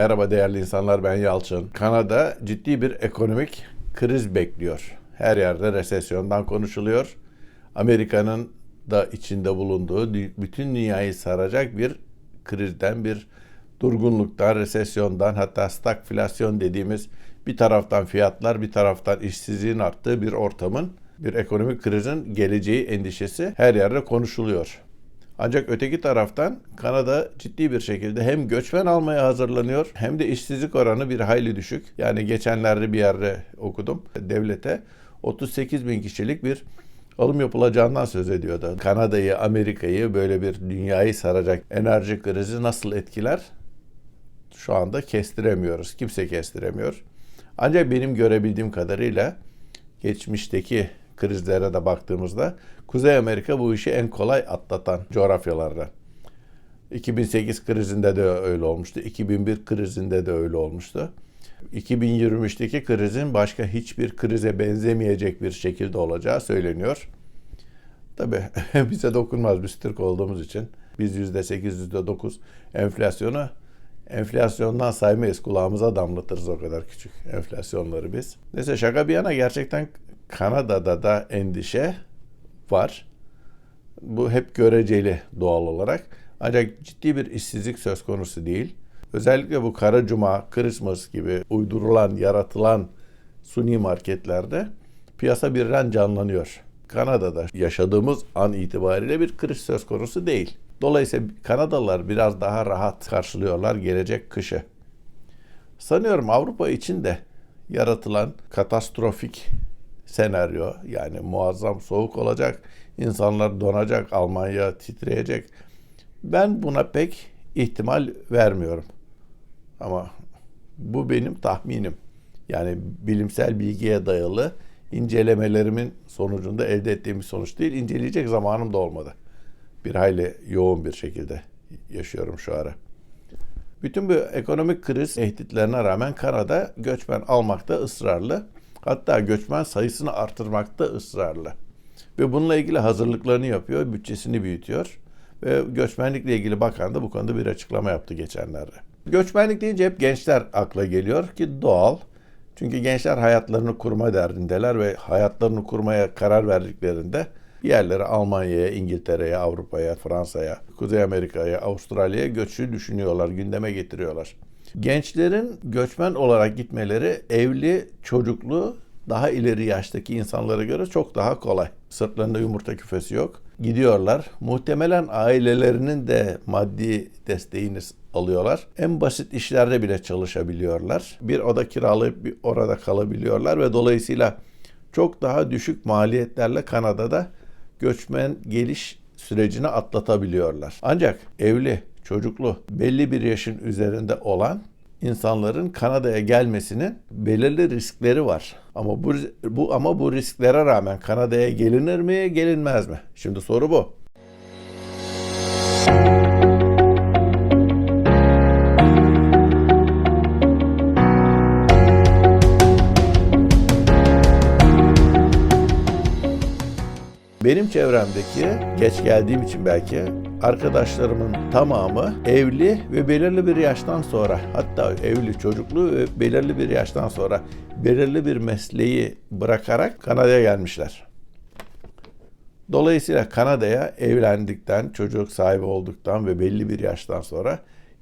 Merhaba değerli insanlar ben Yalçın. Kanada ciddi bir ekonomik kriz bekliyor. Her yerde resesyondan konuşuluyor. Amerika'nın da içinde bulunduğu bütün dünyayı saracak bir krizden, bir durgunluktan, resesyondan hatta stagflasyon dediğimiz bir taraftan fiyatlar bir taraftan işsizliğin arttığı bir ortamın bir ekonomik krizin geleceği endişesi her yerde konuşuluyor. Ancak öteki taraftan Kanada ciddi bir şekilde hem göçmen almaya hazırlanıyor hem de işsizlik oranı bir hayli düşük. Yani geçenlerde bir yerde okudum. Devlete 38 bin kişilik bir alım yapılacağından söz ediyordu. Kanada'yı, Amerika'yı böyle bir dünyayı saracak enerji krizi nasıl etkiler? Şu anda kestiremiyoruz. Kimse kestiremiyor. Ancak benim görebildiğim kadarıyla geçmişteki krizlere de baktığımızda Kuzey Amerika bu işi en kolay atlatan coğrafyalardan. 2008 krizinde de öyle olmuştu. 2001 krizinde de öyle olmuştu. 2023'teki krizin başka hiçbir krize benzemeyecek bir şekilde olacağı söyleniyor. Tabii bize dokunmaz biz Türk olduğumuz için. Biz %8, %9 enflasyonu enflasyondan saymayız. Kulağımıza damlatırız o kadar küçük enflasyonları biz. Neyse şaka bir yana gerçekten Kanada'da da endişe var. Bu hep göreceli doğal olarak. Ancak ciddi bir işsizlik söz konusu değil. Özellikle bu Kara Cuma, Christmas gibi uydurulan, yaratılan suni marketlerde piyasa birden canlanıyor. Kanada'da yaşadığımız an itibariyle bir kriz söz konusu değil. Dolayısıyla Kanadalılar biraz daha rahat karşılıyorlar gelecek kışı. Sanıyorum Avrupa için de yaratılan katastrofik senaryo yani muazzam soğuk olacak, insanlar donacak, Almanya titreyecek. Ben buna pek ihtimal vermiyorum. Ama bu benim tahminim. Yani bilimsel bilgiye dayalı incelemelerimin sonucunda elde ettiğim bir sonuç değil. İnceleyecek zamanım da olmadı. Bir hayli yoğun bir şekilde yaşıyorum şu ara. Bütün bu ekonomik kriz tehditlerine rağmen Kanada göçmen almakta ısrarlı. Hatta göçmen sayısını artırmakta ısrarlı. Ve bununla ilgili hazırlıklarını yapıyor, bütçesini büyütüyor. Ve göçmenlikle ilgili bakan da bu konuda bir açıklama yaptı geçenlerde. Göçmenlik deyince hep gençler akla geliyor ki doğal. Çünkü gençler hayatlarını kurma derdindeler ve hayatlarını kurmaya karar verdiklerinde yerlere Almanya'ya, İngiltere'ye, Avrupa'ya, Fransa'ya, Kuzey Amerika'ya, Avustralya'ya göçü düşünüyorlar, gündeme getiriyorlar. Gençlerin göçmen olarak gitmeleri evli, çocuklu, daha ileri yaştaki insanlara göre çok daha kolay. Sırtlarında yumurta küfesi yok. Gidiyorlar. Muhtemelen ailelerinin de maddi desteğini alıyorlar. En basit işlerde bile çalışabiliyorlar. Bir oda kiralayıp bir orada kalabiliyorlar ve dolayısıyla çok daha düşük maliyetlerle Kanada'da göçmen geliş sürecini atlatabiliyorlar. Ancak evli, çocuklu, belli bir yaşın üzerinde olan insanların Kanada'ya gelmesinin belirli riskleri var. Ama bu, bu ama bu risklere rağmen Kanada'ya gelinir mi, gelinmez mi? Şimdi soru bu. Benim çevremdeki geç geldiğim için belki arkadaşlarımın tamamı evli ve belirli bir yaştan sonra hatta evli çocuklu ve belirli bir yaştan sonra belirli bir mesleği bırakarak Kanada'ya gelmişler. Dolayısıyla Kanada'ya evlendikten, çocuk sahibi olduktan ve belli bir yaştan sonra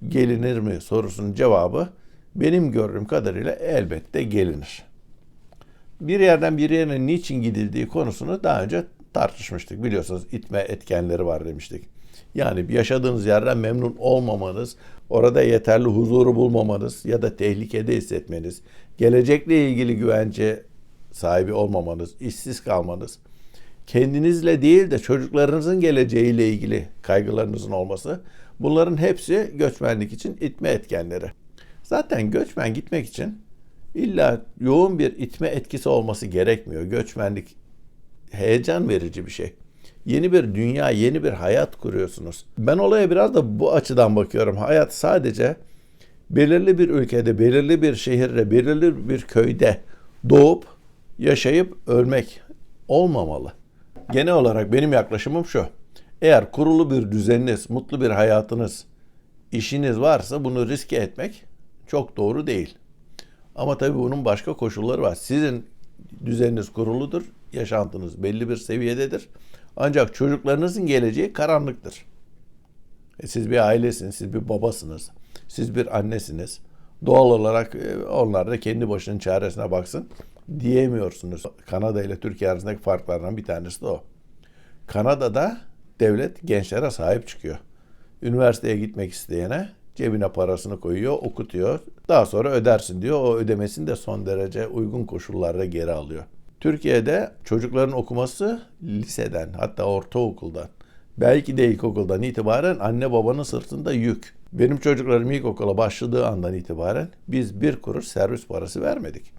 gelinir mi sorusunun cevabı benim gördüğüm kadarıyla elbette gelinir. Bir yerden bir yere niçin gidildiği konusunu daha önce tartışmıştık. Biliyorsunuz itme etkenleri var demiştik. Yani yaşadığınız yerden memnun olmamanız, orada yeterli huzuru bulmamanız ya da tehlikede hissetmeniz, gelecekle ilgili güvence sahibi olmamanız, işsiz kalmanız, kendinizle değil de çocuklarınızın geleceğiyle ilgili kaygılarınızın olması bunların hepsi göçmenlik için itme etkenleri. Zaten göçmen gitmek için illa yoğun bir itme etkisi olması gerekmiyor. Göçmenlik heyecan verici bir şey. Yeni bir dünya, yeni bir hayat kuruyorsunuz. Ben olaya biraz da bu açıdan bakıyorum. Hayat sadece belirli bir ülkede, belirli bir şehirde, belirli bir köyde doğup yaşayıp ölmek olmamalı. Genel olarak benim yaklaşımım şu. Eğer kurulu bir düzeniniz, mutlu bir hayatınız, işiniz varsa bunu riske etmek çok doğru değil. Ama tabii bunun başka koşulları var. Sizin düzeniniz kuruludur, yaşantınız belli bir seviyededir. Ancak çocuklarınızın geleceği karanlıktır. E siz bir ailesiniz, siz bir babasınız, siz bir annesiniz. Doğal olarak e, onlar da kendi başının çaresine baksın diyemiyorsunuz. Kanada ile Türkiye arasındaki farklardan bir tanesi de o. Kanada'da devlet gençlere sahip çıkıyor. Üniversiteye gitmek isteyene cebine parasını koyuyor, okutuyor. Daha sonra ödersin diyor. O ödemesini de son derece uygun koşullarda geri alıyor. Türkiye'de çocukların okuması liseden hatta ortaokuldan belki de ilkokuldan itibaren anne babanın sırtında yük. Benim çocuklarım ilkokula başladığı andan itibaren biz bir kuruş servis parası vermedik.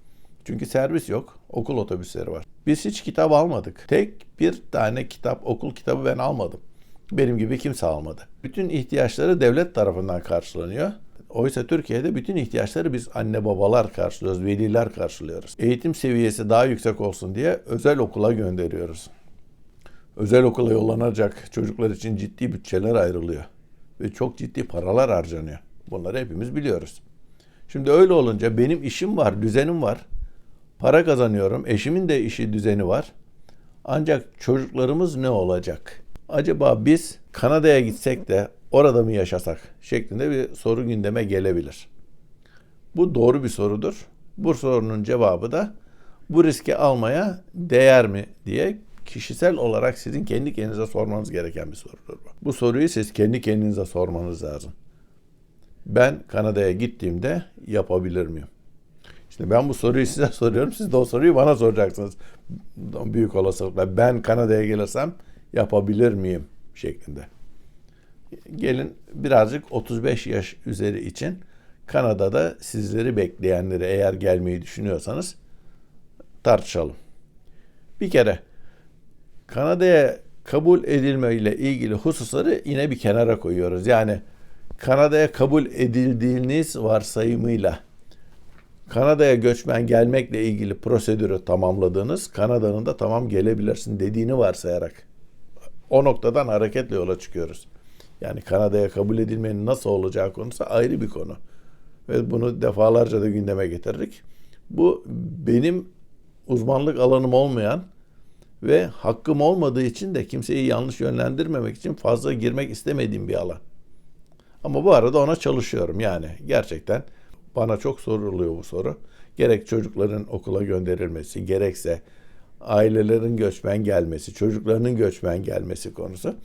Çünkü servis yok. Okul otobüsleri var. Biz hiç kitap almadık. Tek bir tane kitap, okul kitabı ben almadım. Benim gibi kimse almadı. Bütün ihtiyaçları devlet tarafından karşılanıyor. Oysa Türkiye'de bütün ihtiyaçları biz anne babalar karşılıyoruz, veliler karşılıyoruz. Eğitim seviyesi daha yüksek olsun diye özel okula gönderiyoruz. Özel okula yollanacak çocuklar için ciddi bütçeler ayrılıyor. Ve çok ciddi paralar harcanıyor. Bunları hepimiz biliyoruz. Şimdi öyle olunca benim işim var, düzenim var. Para kazanıyorum. Eşimin de işi düzeni var. Ancak çocuklarımız ne olacak? Acaba biz Kanada'ya gitsek de orada mı yaşasak şeklinde bir soru gündeme gelebilir. Bu doğru bir sorudur. Bu sorunun cevabı da bu riski almaya değer mi diye kişisel olarak sizin kendi kendinize sormanız gereken bir sorudur bu. Bu soruyu siz kendi kendinize sormanız lazım. Ben Kanada'ya gittiğimde yapabilir miyim? İşte ben bu soruyu size soruyorum. Siz de o soruyu bana soracaksınız. Büyük olasılıkla ben Kanada'ya gelirsem yapabilir miyim şeklinde. Gelin birazcık 35 yaş üzeri için Kanada'da sizleri bekleyenleri eğer gelmeyi düşünüyorsanız tartışalım. Bir kere Kanada'ya kabul edilme ile ilgili hususları yine bir kenara koyuyoruz. Yani Kanada'ya kabul edildiğiniz varsayımıyla Kanada'ya göçmen gelmekle ilgili prosedürü tamamladığınız, Kanada'nın da tamam gelebilirsin dediğini varsayarak o noktadan hareketle yola çıkıyoruz. Yani Kanada'ya kabul edilmenin nasıl olacağı konusu ayrı bir konu. Ve bunu defalarca da gündeme getirdik. Bu benim uzmanlık alanım olmayan ve hakkım olmadığı için de kimseyi yanlış yönlendirmemek için fazla girmek istemediğim bir alan. Ama bu arada ona çalışıyorum yani gerçekten bana çok soruluyor bu soru. Gerek çocukların okula gönderilmesi, gerekse ailelerin göçmen gelmesi, çocuklarının göçmen gelmesi konusu.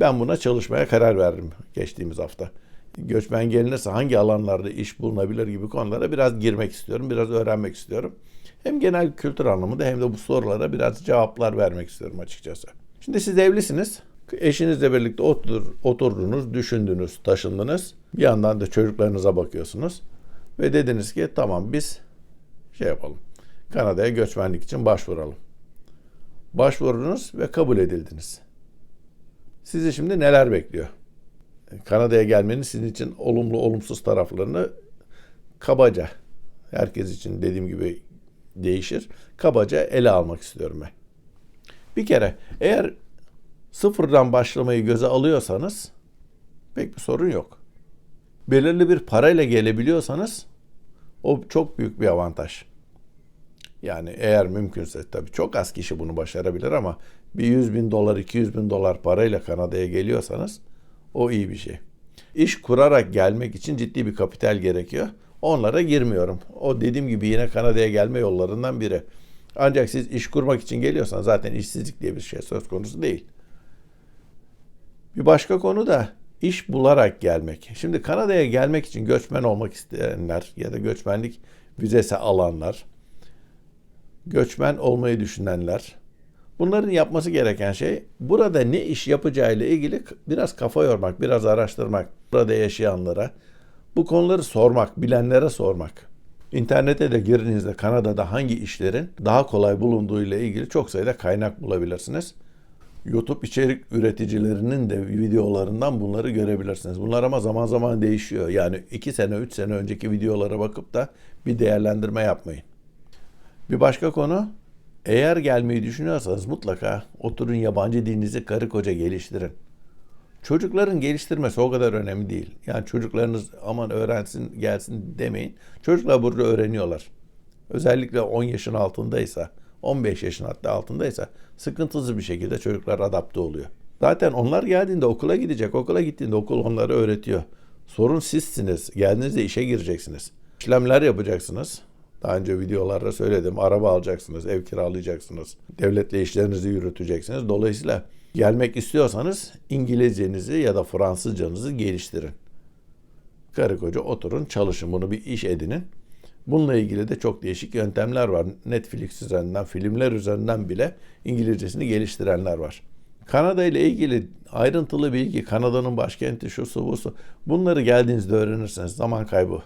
Ben buna çalışmaya karar verdim geçtiğimiz hafta. Göçmen gelinirse hangi alanlarda iş bulunabilir gibi konulara biraz girmek istiyorum, biraz öğrenmek istiyorum. Hem genel kültür anlamında hem de bu sorulara biraz cevaplar vermek istiyorum açıkçası. Şimdi siz evlisiniz. Eşinizle birlikte otur, oturdunuz, düşündünüz, taşındınız. Bir yandan da çocuklarınıza bakıyorsunuz. Ve dediniz ki tamam biz şey yapalım. Kanada'ya göçmenlik için başvuralım. Başvurdunuz ve kabul edildiniz. Sizi şimdi neler bekliyor? Kanada'ya gelmenin sizin için olumlu olumsuz taraflarını kabaca herkes için dediğim gibi değişir. Kabaca ele almak istiyorum ben. Bir kere eğer sıfırdan başlamayı göze alıyorsanız pek bir sorun yok. Belirli bir parayla gelebiliyorsanız o çok büyük bir avantaj. Yani eğer mümkünse tabii çok az kişi bunu başarabilir ama bir 100 bin dolar, 200 bin dolar parayla Kanada'ya geliyorsanız o iyi bir şey. İş kurarak gelmek için ciddi bir kapital gerekiyor. Onlara girmiyorum. O dediğim gibi yine Kanada'ya gelme yollarından biri. Ancak siz iş kurmak için geliyorsanız zaten işsizlik diye bir şey söz konusu değil. Bir başka konu da iş bularak gelmek. Şimdi Kanada'ya gelmek için göçmen olmak isteyenler ya da göçmenlik vizesi alanlar, göçmen olmayı düşünenler, bunların yapması gereken şey burada ne iş yapacağıyla ilgili biraz kafa yormak, biraz araştırmak, burada yaşayanlara bu konuları sormak, bilenlere sormak. İnternete de girdiğinizde Kanada'da hangi işlerin daha kolay bulunduğu ile ilgili çok sayıda kaynak bulabilirsiniz. YouTube içerik üreticilerinin de videolarından bunları görebilirsiniz. Bunlar ama zaman zaman değişiyor. Yani 2 sene, 3 sene önceki videolara bakıp da bir değerlendirme yapmayın. Bir başka konu, eğer gelmeyi düşünüyorsanız mutlaka oturun yabancı dilinizi karı koca geliştirin. Çocukların geliştirmesi o kadar önemli değil. Yani çocuklarınız aman öğrensin gelsin demeyin. Çocuklar burada öğreniyorlar. Özellikle 10 yaşın altındaysa, 15 yaşın hatta altındaysa sıkıntılı bir şekilde çocuklar adapte oluyor. Zaten onlar geldiğinde okula gidecek. Okula gittiğinde okul onları öğretiyor. Sorun sizsiniz. Geldiğinizde işe gireceksiniz. İşlemler yapacaksınız. Daha önce videolarda söyledim. Araba alacaksınız, ev kiralayacaksınız. Devletle işlerinizi yürüteceksiniz. Dolayısıyla gelmek istiyorsanız İngilizcenizi ya da Fransızcanızı geliştirin. Karı koca oturun, çalışın. Bunu bir iş edinin. Bununla ilgili de çok değişik yöntemler var. Netflix üzerinden, filmler üzerinden bile İngilizcesini geliştirenler var. Kanada ile ilgili ayrıntılı bilgi, Kanada'nın başkenti şu su bu su. Bunları geldiğinizde öğrenirsiniz. Zaman kaybı.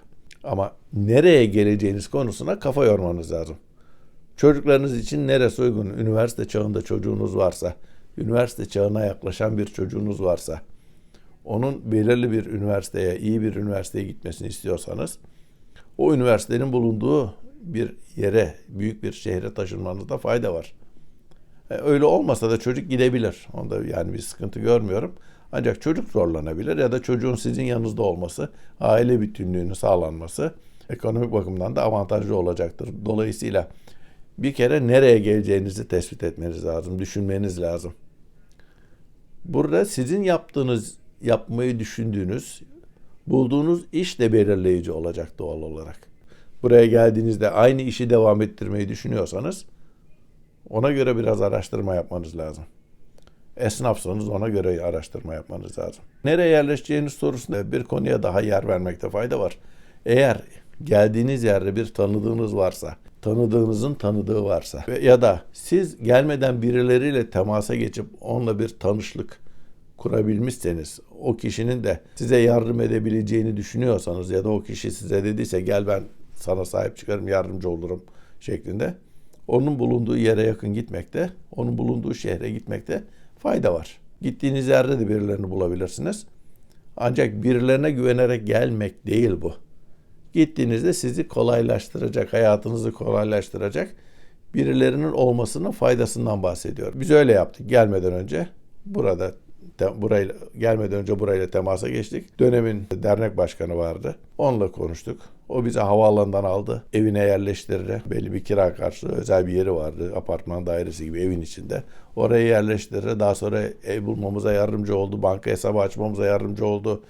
Ama nereye geleceğiniz konusuna kafa yormanız lazım. Çocuklarınız için neresi uygun? Üniversite çağında çocuğunuz varsa, üniversite çağına yaklaşan bir çocuğunuz varsa, onun belirli bir üniversiteye, iyi bir üniversiteye gitmesini istiyorsanız, o üniversitenin bulunduğu bir yere, büyük bir şehre taşınmanızda fayda var. E, öyle olmasa da çocuk gidebilir. Onda yani bir sıkıntı görmüyorum. Ancak çocuk zorlanabilir ya da çocuğun sizin yanınızda olması, aile bütünlüğünün sağlanması ekonomik bakımdan da avantajlı olacaktır. Dolayısıyla bir kere nereye geleceğinizi tespit etmeniz lazım, düşünmeniz lazım. Burada sizin yaptığınız, yapmayı düşündüğünüz, bulduğunuz iş de belirleyici olacak doğal olarak. Buraya geldiğinizde aynı işi devam ettirmeyi düşünüyorsanız ona göre biraz araştırma yapmanız lazım. Esnafsanız ona göre araştırma yapmanız lazım. Nereye yerleşeceğiniz sorusunda bir konuya daha yer vermekte fayda var. Eğer geldiğiniz yerde bir tanıdığınız varsa, tanıdığınızın tanıdığı varsa ya da siz gelmeden birileriyle temasa geçip onunla bir tanışlık kurabilmişseniz, o kişinin de size yardım edebileceğini düşünüyorsanız ya da o kişi size dediyse gel ben sana sahip çıkarım, yardımcı olurum şeklinde onun bulunduğu yere yakın gitmekte, onun bulunduğu şehre gitmekte fayda var. Gittiğiniz yerde de birilerini bulabilirsiniz. Ancak birilerine güvenerek gelmek değil bu. Gittiğinizde sizi kolaylaştıracak, hayatınızı kolaylaştıracak birilerinin olmasının faydasından bahsediyor. Biz öyle yaptık gelmeden önce. Burada te, burayla gelmeden önce burayla temasa geçtik. Dönemin dernek başkanı vardı. Onunla konuştuk. O bizi havaalanından aldı. Evine yerleştirdi. Belli bir kira karşılığı özel bir yeri vardı. Apartman dairesi gibi evin içinde. Oraya yerleştirdi. Daha sonra ev bulmamıza yardımcı oldu. Banka hesabı açmamıza yardımcı oldu.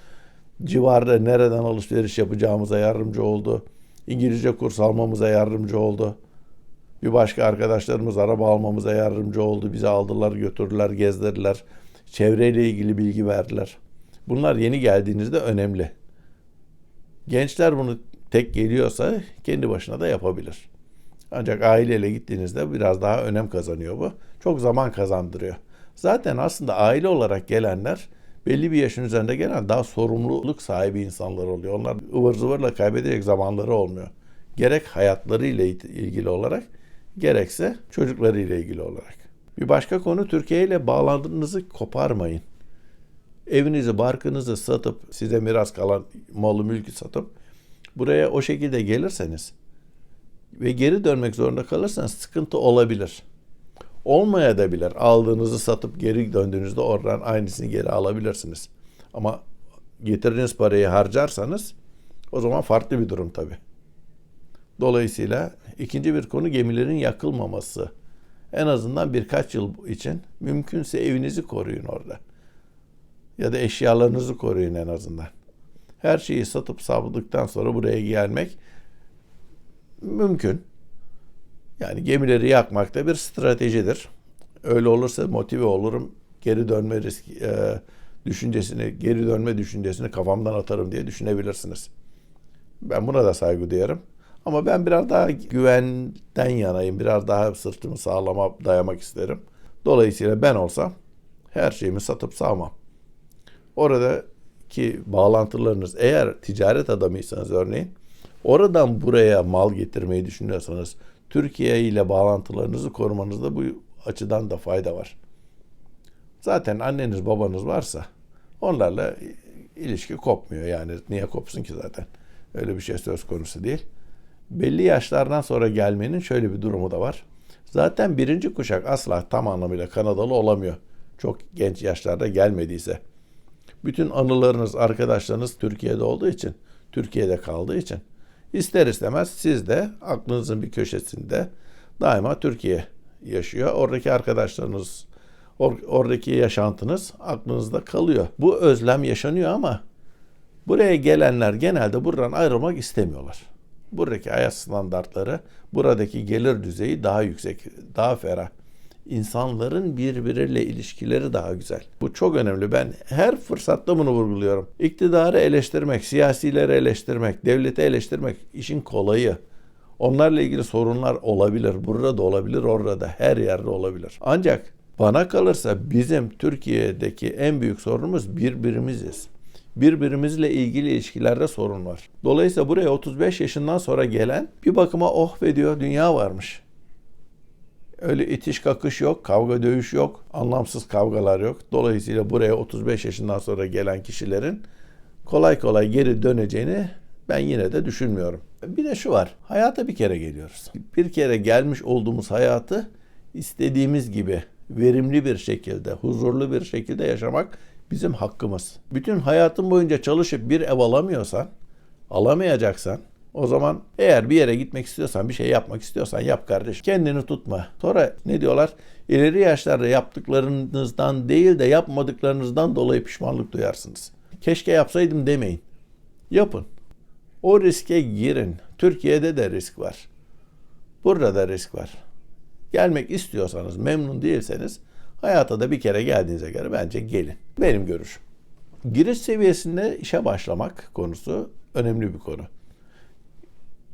Civarda nereden alışveriş yapacağımıza yardımcı oldu. İngilizce kurs almamıza yardımcı oldu. Bir başka arkadaşlarımız araba almamıza yardımcı oldu. Bizi aldılar, götürdüler, gezdirdiler. Çevreyle ilgili bilgi verdiler. Bunlar yeni geldiğinizde önemli. Gençler bunu tek geliyorsa kendi başına da yapabilir. Ancak aileyle gittiğinizde biraz daha önem kazanıyor bu. Çok zaman kazandırıyor. Zaten aslında aile olarak gelenler belli bir yaşın üzerinde gelen daha sorumluluk sahibi insanlar oluyor. Onlar ıvır zıvırla kaybedecek zamanları olmuyor. Gerek hayatlarıyla ilgili olarak gerekse çocuklarıyla ilgili olarak. Bir başka konu Türkiye ile bağlantınızı koparmayın. Evinizi, barkınızı satıp size miras kalan malı mülkü satıp buraya o şekilde gelirseniz ve geri dönmek zorunda kalırsanız sıkıntı olabilir. Olmaya da bilir. Aldığınızı satıp geri döndüğünüzde oradan aynısını geri alabilirsiniz. Ama getirdiğiniz parayı harcarsanız o zaman farklı bir durum tabii. Dolayısıyla ikinci bir konu gemilerin yakılmaması. En azından birkaç yıl için mümkünse evinizi koruyun orada. Ya da eşyalarınızı koruyun en azından. Her şeyi satıp savdıktan sonra buraya gelmek mümkün. Yani gemileri yakmak da bir stratejidir. Öyle olursa motive olurum. Geri dönme riski, e, düşüncesini, geri dönme düşüncesini kafamdan atarım diye düşünebilirsiniz. Ben buna da saygı duyarım. Ama ben biraz daha güvenden yanayım. Biraz daha sırtımı sağlama dayamak isterim. Dolayısıyla ben olsam her şeyimi satıp sağmam. Oradaki bağlantılarınız eğer ticaret adamıysanız örneğin oradan buraya mal getirmeyi düşünüyorsanız Türkiye ile bağlantılarınızı korumanızda bu açıdan da fayda var. Zaten anneniz babanız varsa onlarla ilişki kopmuyor yani niye kopsun ki zaten. Öyle bir şey söz konusu değil. Belli yaşlardan sonra gelmenin şöyle bir durumu da var. Zaten birinci kuşak asla tam anlamıyla Kanadalı olamıyor. Çok genç yaşlarda gelmediyse. Bütün anılarınız, arkadaşlarınız Türkiye'de olduğu için, Türkiye'de kaldığı için ister istemez siz de aklınızın bir köşesinde daima Türkiye yaşıyor. Oradaki arkadaşlarınız, or- oradaki yaşantınız aklınızda kalıyor. Bu özlem yaşanıyor ama buraya gelenler genelde buradan ayrılmak istemiyorlar. Buradaki hayat standartları, buradaki gelir düzeyi daha yüksek, daha ferah. İnsanların birbiriyle ilişkileri daha güzel. Bu çok önemli. Ben her fırsatta bunu vurguluyorum. İktidarı eleştirmek, siyasileri eleştirmek, devleti eleştirmek işin kolayı. Onlarla ilgili sorunlar olabilir. Burada da olabilir, orada da, her yerde olabilir. Ancak bana kalırsa bizim Türkiye'deki en büyük sorunumuz birbirimiziz. Birbirimizle ilgili ilişkilerde sorun var. Dolayısıyla buraya 35 yaşından sonra gelen bir bakıma oh be diyor dünya varmış. Öyle itiş kakış yok, kavga dövüş yok, anlamsız kavgalar yok. Dolayısıyla buraya 35 yaşından sonra gelen kişilerin kolay kolay geri döneceğini ben yine de düşünmüyorum. Bir de şu var. Hayata bir kere geliyoruz. Bir kere gelmiş olduğumuz hayatı istediğimiz gibi verimli bir şekilde, huzurlu bir şekilde yaşamak bizim hakkımız. Bütün hayatın boyunca çalışıp bir ev alamıyorsan, alamayacaksan o zaman eğer bir yere gitmek istiyorsan, bir şey yapmak istiyorsan yap kardeş. Kendini tutma. Sonra ne diyorlar? İleri yaşlarda yaptıklarınızdan değil de yapmadıklarınızdan dolayı pişmanlık duyarsınız. Keşke yapsaydım demeyin. Yapın. O riske girin. Türkiye'de de risk var. Burada da risk var. Gelmek istiyorsanız, memnun değilseniz hayata da bir kere geldiğinize göre bence gelin. Benim görüşüm. Giriş seviyesinde işe başlamak konusu önemli bir konu.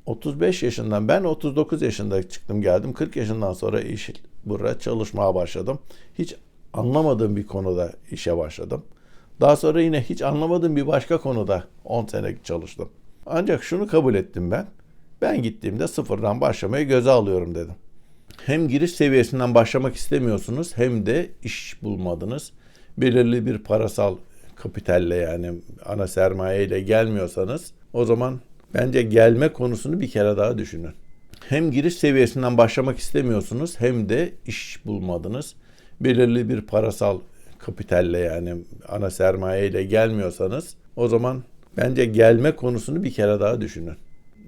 35 yaşından ben 39 yaşında çıktım geldim. 40 yaşından sonra iş burada çalışmaya başladım. Hiç anlamadığım bir konuda işe başladım. Daha sonra yine hiç anlamadığım bir başka konuda 10 sene çalıştım. Ancak şunu kabul ettim ben. Ben gittiğimde sıfırdan başlamayı göze alıyorum dedim. Hem giriş seviyesinden başlamak istemiyorsunuz hem de iş bulmadınız. Belirli bir parasal kapitalle yani ana sermaye ile gelmiyorsanız o zaman bence gelme konusunu bir kere daha düşünün. Hem giriş seviyesinden başlamak istemiyorsunuz hem de iş bulmadınız. Belirli bir parasal kapitalle yani ana sermaye ile gelmiyorsanız o zaman bence gelme konusunu bir kere daha düşünün.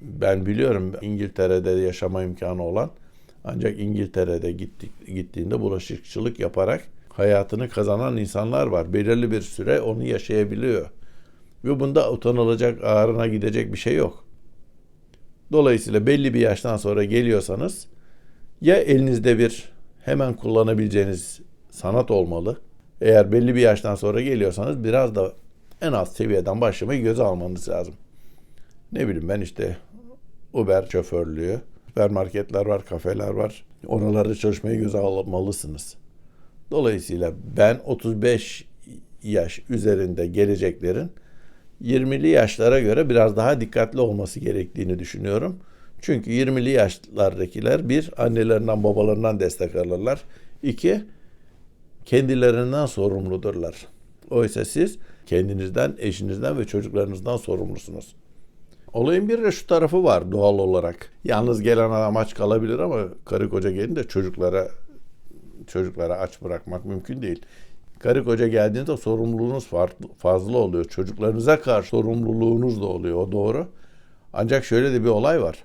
Ben biliyorum İngiltere'de yaşama imkanı olan ancak İngiltere'de gittik, gittiğinde bulaşıkçılık yaparak hayatını kazanan insanlar var. Belirli bir süre onu yaşayabiliyor. Ve bunda utanılacak, ağrına gidecek bir şey yok. Dolayısıyla belli bir yaştan sonra geliyorsanız ya elinizde bir hemen kullanabileceğiniz sanat olmalı. Eğer belli bir yaştan sonra geliyorsanız biraz da en az seviyeden başlamayı göze almanız lazım. Ne bileyim ben işte Uber şoförlüğü, süpermarketler var, kafeler var. Oralarda çalışmayı göze almalısınız. Dolayısıyla ben 35 yaş üzerinde geleceklerin 20'li yaşlara göre biraz daha dikkatli olması gerektiğini düşünüyorum. Çünkü 20'li yaşlardakiler bir annelerinden babalarından destek alırlar. İki kendilerinden sorumludurlar. Oysa siz kendinizden, eşinizden ve çocuklarınızdan sorumlusunuz. Olayın bir de şu tarafı var doğal olarak. Yalnız gelen adam aç kalabilir ama karı koca gelince çocuklara çocuklara aç bırakmak mümkün değil. Karı koca geldiğinde sorumluluğunuz fazla oluyor. Çocuklarınıza karşı sorumluluğunuz da oluyor. O doğru. Ancak şöyle de bir olay var.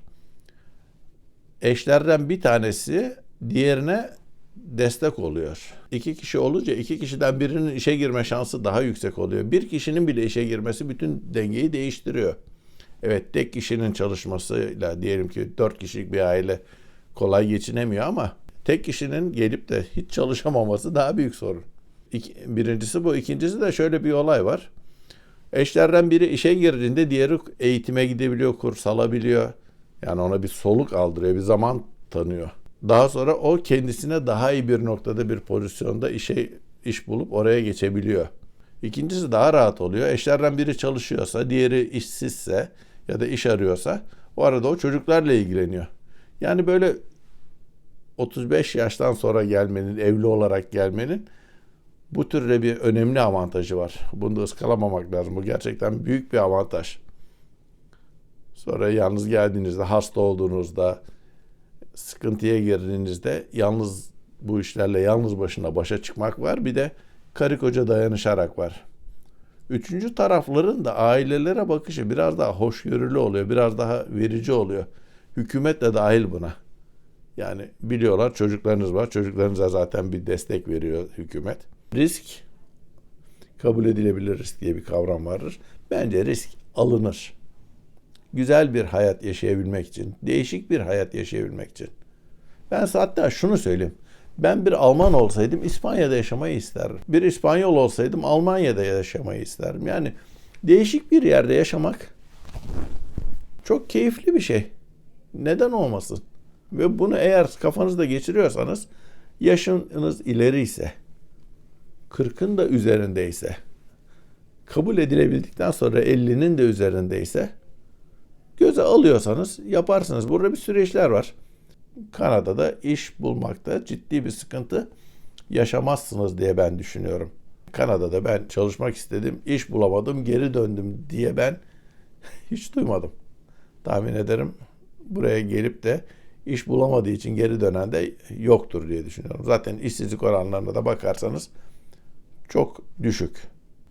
Eşlerden bir tanesi diğerine destek oluyor. İki kişi olunca iki kişiden birinin işe girme şansı daha yüksek oluyor. Bir kişinin bile işe girmesi bütün dengeyi değiştiriyor. Evet tek kişinin çalışmasıyla diyelim ki dört kişilik bir aile kolay geçinemiyor ama tek kişinin gelip de hiç çalışamaması daha büyük sorun. Birincisi bu. ikincisi de şöyle bir olay var. Eşlerden biri işe girdiğinde diğeri eğitime gidebiliyor, kurs alabiliyor. Yani ona bir soluk aldırıyor, bir zaman tanıyor. Daha sonra o kendisine daha iyi bir noktada bir pozisyonda işe iş bulup oraya geçebiliyor. İkincisi daha rahat oluyor. Eşlerden biri çalışıyorsa, diğeri işsizse ya da iş arıyorsa o arada o çocuklarla ilgileniyor. Yani böyle 35 yaştan sonra gelmenin, evli olarak gelmenin bu türde bir önemli avantajı var. Bunu da ıskalamamak lazım. Bu gerçekten büyük bir avantaj. Sonra yalnız geldiğinizde, hasta olduğunuzda, sıkıntıya girdiğinizde yalnız bu işlerle yalnız başına başa çıkmak var. Bir de karı koca dayanışarak var. Üçüncü tarafların da ailelere bakışı biraz daha hoşgörülü oluyor, biraz daha verici oluyor. Hükümet de dahil buna. Yani biliyorlar çocuklarınız var, çocuklarınıza zaten bir destek veriyor hükümet. Risk kabul edilebilir risk diye bir kavram vardır. Bence risk alınır. Güzel bir hayat yaşayabilmek için, değişik bir hayat yaşayabilmek için. Ben hatta şunu söyleyeyim. Ben bir Alman olsaydım İspanya'da yaşamayı isterdim. Bir İspanyol olsaydım Almanya'da yaşamayı isterdim. Yani değişik bir yerde yaşamak çok keyifli bir şey. Neden olmasın? Ve bunu eğer kafanızda geçiriyorsanız yaşınız ileri ise 40'ın da üzerindeyse kabul edilebildikten sonra 50'nin de üzerindeyse göze alıyorsanız yaparsınız. Burada bir sürü işler var. Kanada'da iş bulmakta ciddi bir sıkıntı yaşamazsınız diye ben düşünüyorum. Kanada'da ben çalışmak istedim, iş bulamadım, geri döndüm diye ben hiç duymadım. Tahmin ederim buraya gelip de iş bulamadığı için geri dönen de yoktur diye düşünüyorum. Zaten işsizlik oranlarına da bakarsanız çok düşük.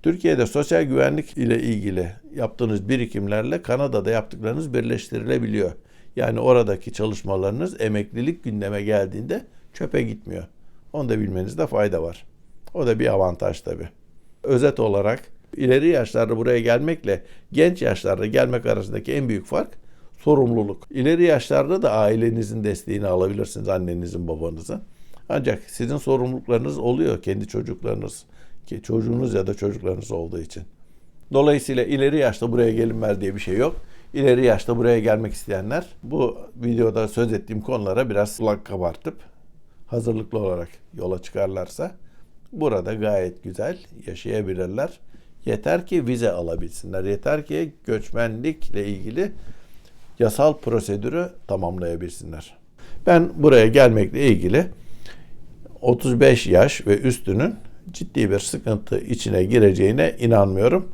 Türkiye'de sosyal güvenlik ile ilgili yaptığınız birikimlerle Kanada'da yaptıklarınız birleştirilebiliyor. Yani oradaki çalışmalarınız emeklilik gündeme geldiğinde çöpe gitmiyor. Onu da bilmenizde fayda var. O da bir avantaj tabii. Özet olarak ileri yaşlarda buraya gelmekle genç yaşlarda gelmek arasındaki en büyük fark sorumluluk. İleri yaşlarda da ailenizin desteğini alabilirsiniz, annenizin, babanızın. Ancak sizin sorumluluklarınız oluyor kendi çocuklarınız ki çocuğunuz ya da çocuklarınız olduğu için. Dolayısıyla ileri yaşta buraya gelinmez diye bir şey yok. İleri yaşta buraya gelmek isteyenler bu videoda söz ettiğim konulara biraz kulak kabartıp hazırlıklı olarak yola çıkarlarsa burada gayet güzel yaşayabilirler. Yeter ki vize alabilsinler. Yeter ki göçmenlikle ilgili yasal prosedürü tamamlayabilsinler. Ben buraya gelmekle ilgili 35 yaş ve üstünün ciddi bir sıkıntı içine gireceğine inanmıyorum.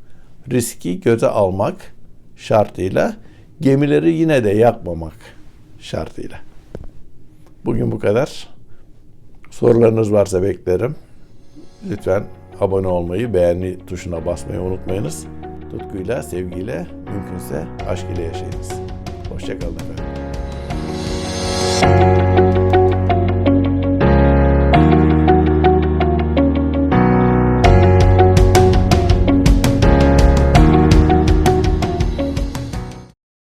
Riski göze almak şartıyla gemileri yine de yakmamak şartıyla. Bugün bu kadar. Sorularınız varsa beklerim. Lütfen abone olmayı, beğeni tuşuna basmayı unutmayınız. Tutkuyla, sevgiyle, mümkünse aşk ile yaşayınız. Hoşçakalın efendim.